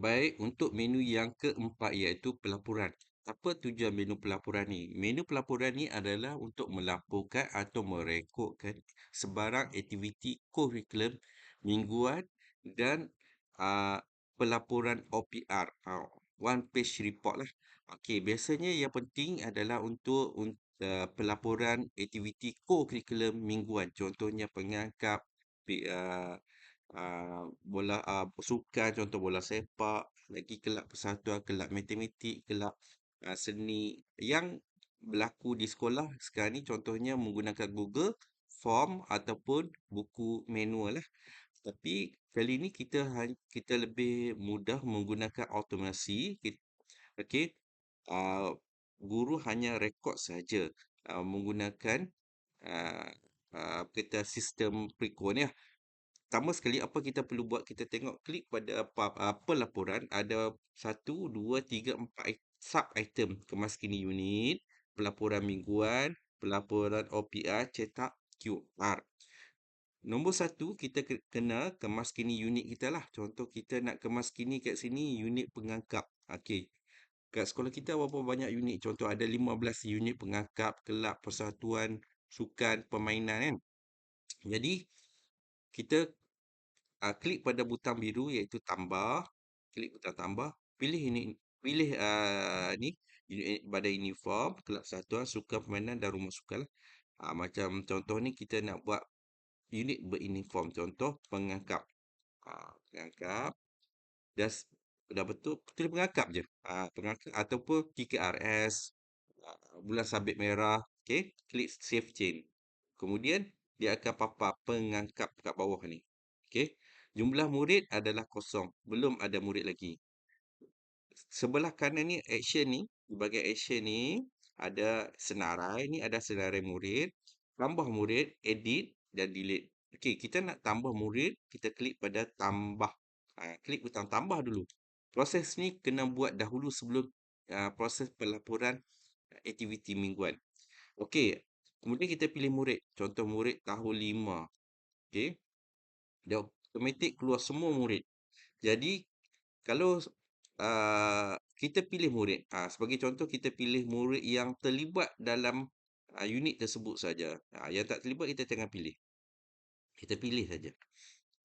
baik untuk menu yang keempat iaitu pelaporan. Apa tujuan menu pelaporan ni? Menu pelaporan ni adalah untuk melaporkan atau merekodkan sebarang aktiviti kurikulum mingguan dan uh, pelaporan OPR. Uh, one page report lah. Okey, biasanya yang penting adalah untuk uh, pelaporan aktiviti kurikulum mingguan. Contohnya pengangkap uh, uh, bola uh, sukan, contoh bola sepak, lagi kelab persatuan, kelab matematik, kelab uh, seni yang berlaku di sekolah sekarang ni contohnya menggunakan Google Form ataupun buku manual lah. Tapi kali ni kita kita lebih mudah menggunakan automasi. Okey. Uh, guru hanya rekod saja uh, menggunakan uh, uh, kita sistem prekon ya. Pertama sekali apa kita perlu buat kita tengok klik pada apa, apa laporan ada satu, dua, tiga, empat sub item kemas kini unit, pelaporan mingguan, pelaporan OPR, cetak QR. Nombor satu, kita kena kemas kini unit kita lah. Contoh kita nak kemas kini kat sini, unit pengangkap. Okey. Kat sekolah kita berapa banyak unit? Contoh ada 15 unit pengangkap, kelab, persatuan, sukan, permainan kan. Jadi, kita uh, klik pada butang biru iaitu tambah. Klik butang tambah. Pilih ini, pilih uh, ni, unit pada uniform, kelab persatuan, sukan, permainan dan rumah sukan lah. Uh, macam contoh ni kita nak buat unit beruniform. Contoh pengangkap. Ha, pengangkap. Dah, dah betul. Kita pengangkap je. Ha, pengangkap ataupun TKRS. Ha, bulan sabit merah. Okay. Klik save change. Kemudian dia akan papa pengangkap kat bawah ni. Okay. Jumlah murid adalah kosong. Belum ada murid lagi. Sebelah kanan ni action ni. Bahagian action ni. Ada senarai. Ni ada senarai murid. Tambah murid. Edit dan delete. Okey, kita nak tambah murid, kita klik pada tambah. Ha, klik butang tambah dulu. Proses ni kena buat dahulu sebelum uh, proses pelaporan aktiviti mingguan. Okey, kemudian kita pilih murid. Contoh murid tahun 5. Okey. Dia automatik keluar semua murid. Jadi, kalau uh, kita pilih murid. Uh, sebagai contoh, kita pilih murid yang terlibat dalam uh, unit tersebut saja. Uh, yang tak terlibat kita jangan pilih. Kita pilih saja.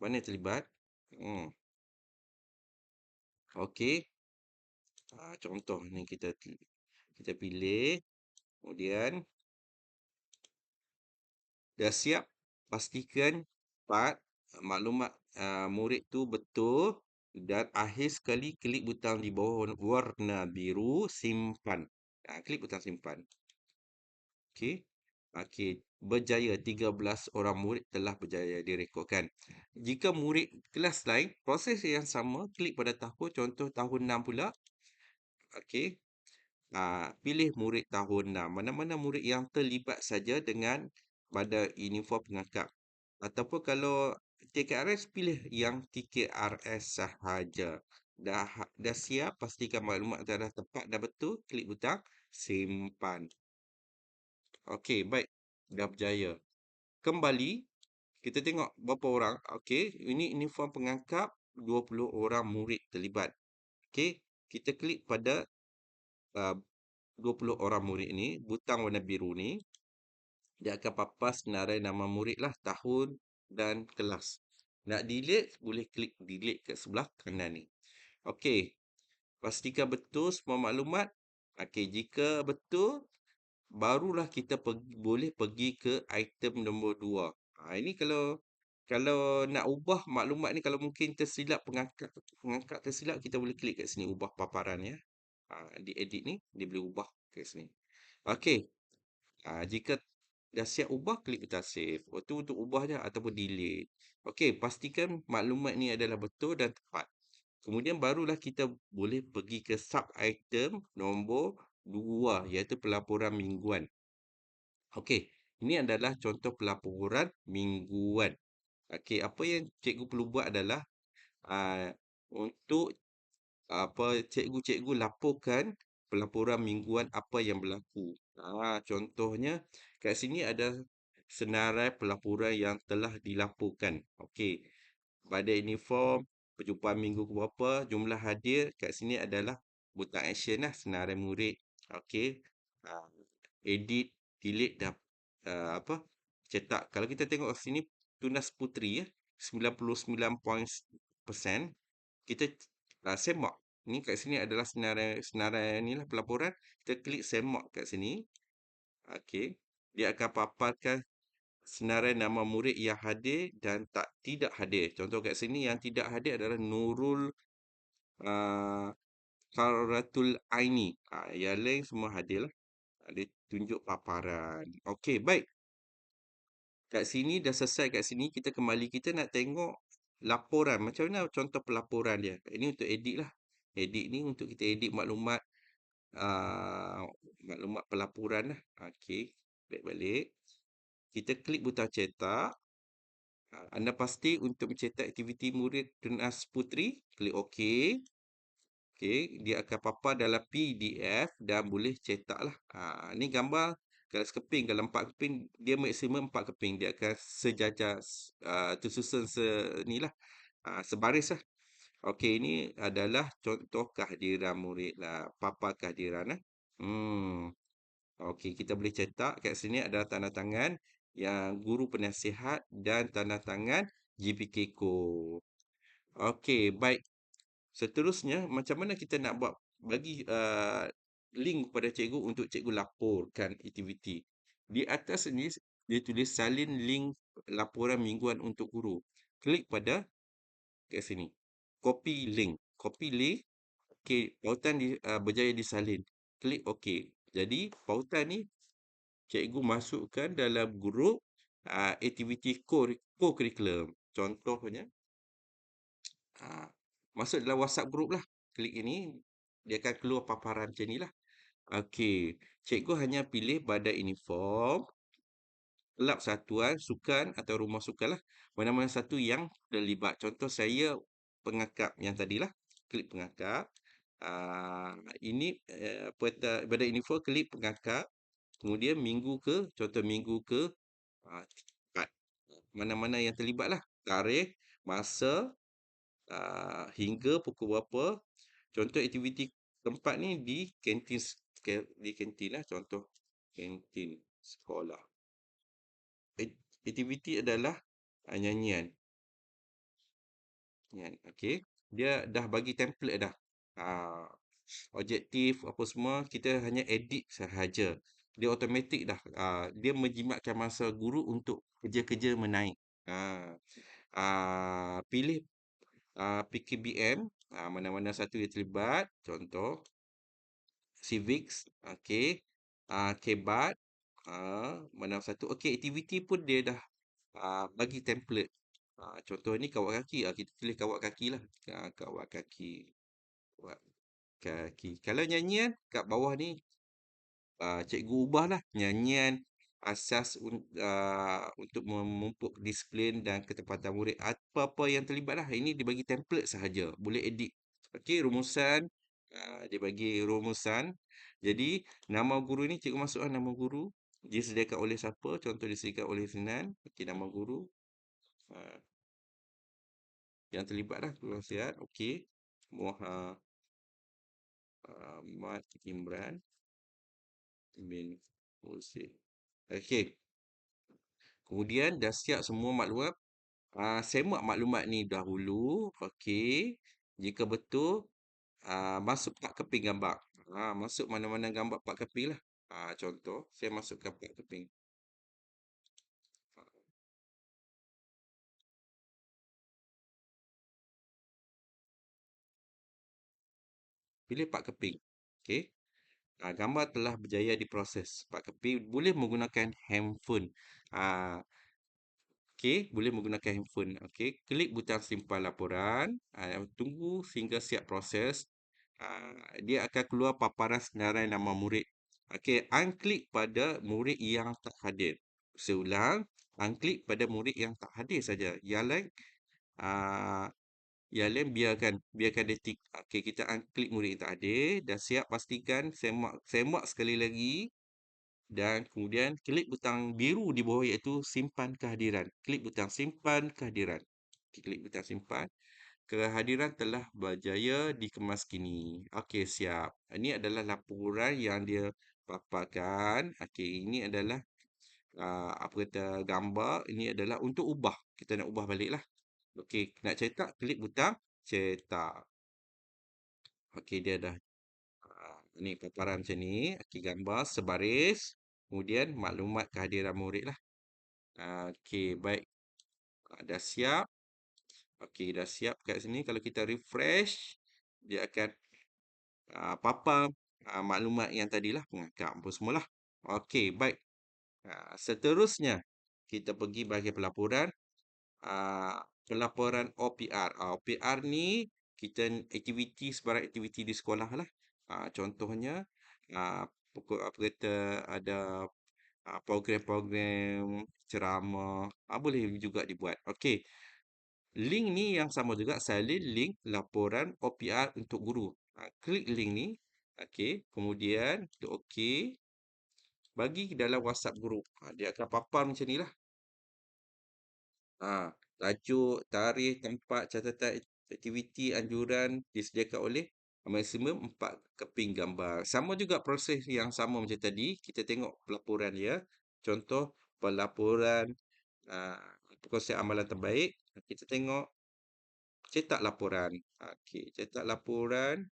Mana terlibat? Hmm. Okey. Uh, contoh ni kita kita pilih. Kemudian dah siap pastikan part maklumat uh, murid tu betul dan akhir sekali klik butang di bawah warna biru simpan. Uh, klik butang simpan. Okey. Okey, berjaya 13 orang murid telah berjaya direkodkan. Jika murid kelas lain, proses yang sama, klik pada tahun, contoh tahun 6 pula. Okey. Ha, pilih murid tahun 6. Mana-mana murid yang terlibat saja dengan pada uniform pengangkap. Ataupun kalau TKRS, pilih yang TKRS sahaja. Dah, dah siap, pastikan maklumat dah tepat, dah betul, klik butang simpan. Okey, baik. Dah berjaya. Kembali, kita tengok berapa orang. Okey, ini uniform pengangkap 20 orang murid terlibat. Okey, kita klik pada uh, 20 orang murid ni, butang warna biru ni. Dia akan papas senarai nama murid lah, tahun dan kelas. Nak delete, boleh klik delete kat sebelah kanan ni. Okey, pastikan betul semua maklumat. Okey, jika betul, barulah kita pergi, boleh pergi ke item nombor 2. Ha, ini kalau kalau nak ubah maklumat ni kalau mungkin tersilap pengangkat pengangkat tersilap kita boleh klik kat sini ubah paparan ya. Ha, di edit ni dia boleh ubah kat sini. Okey. Ha, jika dah siap ubah klik butang save. Itu untuk ubah je ataupun delete. Okey, pastikan maklumat ni adalah betul dan tepat. Kemudian barulah kita boleh pergi ke sub item nombor dua iaitu pelaporan mingguan. Okey, ini adalah contoh pelaporan mingguan. Okey, apa yang cikgu perlu buat adalah uh, untuk apa cikgu-cikgu laporkan pelaporan mingguan apa yang berlaku. Ha, contohnya kat sini ada senarai pelaporan yang telah dilaporkan. Okey. Pada uniform perjumpaan minggu ke berapa, jumlah hadir kat sini adalah butang action lah, senarai murid. Okey. Uh, edit, delete dah uh, apa, cetak. Kalau kita tengok sini, tunas puteri ya, 99% kita uh, semak. Ni kat sini adalah senarai senarai ni lah pelaporan. Kita klik semak kat sini. Okey. Dia akan paparkan senarai nama murid yang hadir dan tak tidak hadir. Contoh kat sini yang tidak hadir adalah Nurul uh, Qaratul Aini. Ha, yang lain semua hadir lah. Dia tunjuk paparan. Okey, baik. Kat sini dah selesai kat sini. Kita kembali. Kita nak tengok laporan. Macam mana contoh pelaporan dia. Ini untuk edit lah. Edit ni untuk kita edit maklumat. Uh, maklumat pelaporan lah. Okey. Balik-balik. Kita klik butang cetak. Anda pasti untuk mencetak aktiviti murid tunas puteri. Klik OK. Okey, dia akan papar dalam PDF dan boleh cetak lah. Ha, ni gambar kalau sekeping, kalau empat keping, dia maksimum empat keping. Dia akan sejajar, uh, tersusun se, ni lah, uh, sebaris lah. Okey, ini adalah contoh kehadiran murid lah. Papa kehadiran lah. Hmm. Okey, kita boleh cetak. Kat sini adalah tanda tangan yang guru penasihat dan tanda tangan GPK Ko. Okey, baik. Seterusnya, macam mana kita nak buat bagi uh, link kepada cikgu untuk cikgu laporkan aktiviti. Di atas ini, dia tulis salin link laporan mingguan untuk guru. Klik pada kat sini. Copy link. Copy link. Okey, pautan di, uh, berjaya disalin. Klik OK. Jadi, pautan ni cikgu masukkan dalam grup uh, aktiviti co-curriculum. Contohnya, uh, masuk dalam WhatsApp group lah. Klik ini, dia akan keluar paparan macam ni lah. Okey, cikgu hanya pilih badan uniform, kelab satuan, sukan atau rumah sukan lah. Mana-mana satu yang terlibat. Contoh saya pengakap yang tadi lah. Klik pengakap. Uh, ini uh, badan uniform, klik pengakap. Kemudian minggu ke, contoh minggu ke, uh, mana-mana yang terlibat lah. Tarikh, masa, uh, hingga pukul berapa. Contoh aktiviti tempat ni di kantin di kantin lah contoh kantin sekolah. Aktiviti adalah uh, nyanyian. Nyanyian, okey. Dia dah bagi template dah. Uh, objektif apa semua kita hanya edit sahaja. Dia automatik dah. Uh, dia menjimatkan masa guru untuk kerja-kerja menaik. Uh, uh, pilih uh, PKBM, uh, mana-mana satu yang terlibat, contoh, civics, okey, uh, kebat, uh, mana satu, okey, aktiviti pun dia dah uh, bagi template. Uh, contoh ni kawat kaki, uh, kita tulis kawat kaki lah, uh, kawat kaki, kaki. Kalau nyanyian, kat bawah ni, uh, cikgu ubah lah, nyanyian, asas uh, untuk memupuk disiplin dan ketepatan murid. Apa-apa yang terlibat lah. Ini dibagi template sahaja. Boleh edit. Okey, rumusan. Uh, dia bagi rumusan. Jadi, nama guru ni cikgu masukkan nama guru. Disediakan oleh siapa? Contoh disediakan oleh Sinan. Okey, nama guru. Uh, yang terlibat lah. Guru nasihat. Okey. Muhammad uh, Imran bin Hussein. Okey. Kemudian dah siap semua maklumat. Uh, semak maklumat ni dahulu. Okey. Jika betul, uh, masuk pak keping gambar. Uh, masuk mana-mana gambar pak keping lah. Uh, contoh, saya masukkan pak keping. Pilih pak keping. Okey. Uh, gambar telah berjaya diproses. Pak Kepi boleh menggunakan handphone. Uh, Okey, boleh menggunakan handphone. Okey, klik butang simpan laporan. Uh, tunggu sehingga siap proses. Uh, dia akan keluar paparan senarai nama murid. Okey, unklik pada murid yang tak hadir. Seulang, unklik pada murid yang tak hadir saja. Yang lain, uh, yang lain biarkan biarkan dia tik. Okey, kita unclick murid yang tak ada dah siap pastikan semak semak sekali lagi dan kemudian klik butang biru di bawah iaitu simpan kehadiran. Klik butang simpan kehadiran. Okay, klik butang simpan. kehadiran telah berjaya dikemas kini. Okey, siap. Ini adalah laporan yang dia paparkan. Okey, ini adalah uh, apa kata gambar. Ini adalah untuk ubah. Kita nak ubah balik lah. Okey, nak cetak, klik butang cetak. Okey, dia dah uh, ni paparan macam ni. Okey, gambar sebaris. Kemudian maklumat kehadiran murid lah. Uh, Okey, baik. Uh, dah siap. Okey, dah siap kat sini. Kalau kita refresh, dia akan uh, papar uh, maklumat yang tadilah. Pengangkat apa semualah. Okey, baik. Uh, seterusnya, kita pergi bahagian pelaporan. Uh, pelaporan OPR. Uh, OPR ni, kita aktiviti, sebarang aktiviti di sekolah lah. Uh, contohnya, uh, apa kata ada uh, program-program ceramah. Uh, boleh juga dibuat. Okey. Link ni yang sama juga salin link laporan OPR untuk guru. Ha, klik link ni. Okey, kemudian klik okey. Bagi dalam WhatsApp guru. Ha, dia akan papar macam ni lah. Ha, tajuk, tarikh, tempat, catatan aktiviti, anjuran disediakan oleh maksimum 4 keping gambar. Sama juga proses yang sama macam tadi. Kita tengok pelaporan dia. Contoh pelaporan uh, konsep amalan terbaik. Kita tengok cetak laporan. Okey, cetak laporan.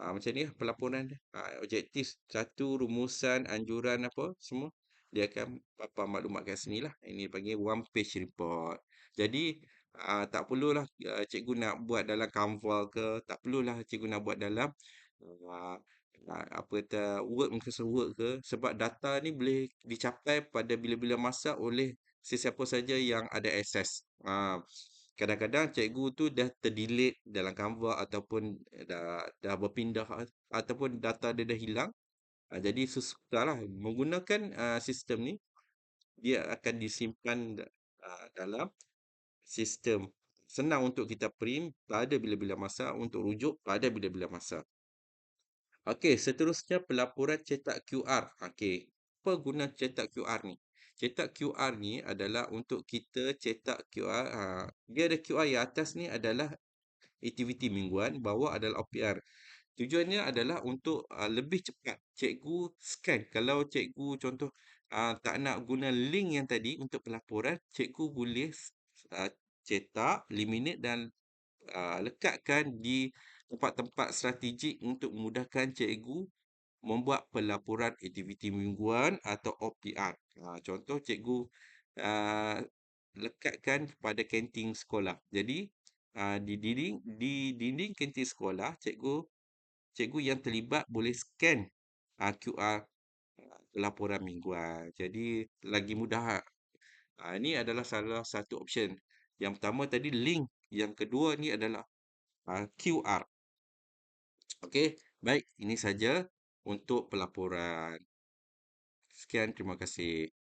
Ha, macam ni lah pelaporan dia. Ha, objektif satu, rumusan, anjuran apa, semua. Dia akan apa maklumat kat sini lah. Ini panggil one page report. Jadi, uh, tak perlulah uh, cikgu nak buat dalam Canva ke. Tak perlulah cikgu nak buat dalam uh, apa kata Word Microsoft Word ke. Sebab data ni boleh dicapai pada bila-bila masa oleh sesiapa saja yang ada akses. Uh, kadang-kadang cikgu tu dah terdelete dalam Canva ataupun dah dah berpindah ataupun data dia dah hilang. Uh, jadi susahlah menggunakan uh, sistem ni dia akan disimpan uh, dalam sistem senang untuk kita print pada bila-bila masa untuk rujuk pada bila-bila masa. Okey, seterusnya pelaporan cetak QR. Okey, apa guna cetak QR ni? cetak QR ni adalah untuk kita cetak QR. Ha, dia ada QR yang atas ni adalah aktiviti mingguan, bawah adalah OPR. Tujuannya adalah untuk uh, lebih cepat cikgu scan. Kalau cikgu contoh uh, tak nak guna link yang tadi untuk pelaporan, cikgu boleh uh, cetak, laminate dan uh, lekatkan di tempat-tempat strategik untuk memudahkan cikgu membuat pelaporan aktiviti mingguan atau OPR. Ha, contoh cikgu uh, lekatkan pada kantin sekolah. Jadi uh, di dinding di dinding kantin sekolah cikgu cikgu yang terlibat boleh scan uh, QR laporan mingguan. Jadi lagi mudah. Ha, ini adalah salah satu option. Yang pertama tadi link, yang kedua ni adalah uh, QR. Okey, baik ini saja untuk pelaporan. Sekian, terima kasih.